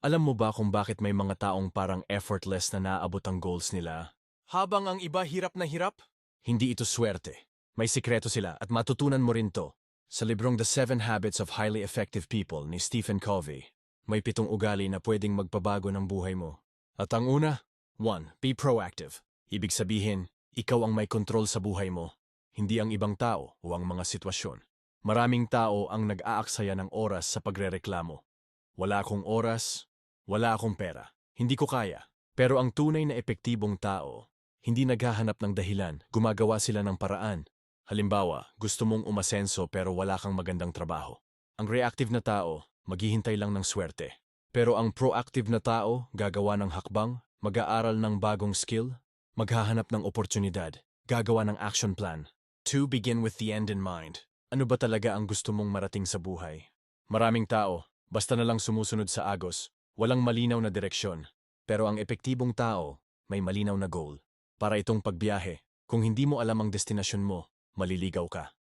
Alam mo ba kung bakit may mga taong parang effortless na naabot ang goals nila? Habang ang iba hirap na hirap? Hindi ito swerte. May sikreto sila at matutunan mo rin to. Sa librong The Seven Habits of Highly Effective People ni Stephen Covey, may pitong ugali na pwedeng magpabago ng buhay mo. At ang una, 1. Be proactive. Ibig sabihin, ikaw ang may kontrol sa buhay mo, hindi ang ibang tao o ang mga sitwasyon. Maraming tao ang nag-aaksaya ng oras sa pagrereklamo. Wala akong oras, wala akong pera, hindi ko kaya. Pero ang tunay na epektibong tao, hindi naghahanap ng dahilan, gumagawa sila ng paraan. Halimbawa, gusto mong umasenso pero wala kang magandang trabaho. Ang reactive na tao, maghihintay lang ng swerte. Pero ang proactive na tao, gagawa ng hakbang, mag-aaral ng bagong skill, maghahanap ng oportunidad, gagawa ng action plan. To begin with the end in mind. Ano ba talaga ang gusto mong marating sa buhay? Maraming tao, basta na lang sumusunod sa agos, walang malinaw na direksyon. Pero ang epektibong tao, may malinaw na goal. Para itong pagbiyahe, kung hindi mo alam ang destinasyon mo, maliligaw ka.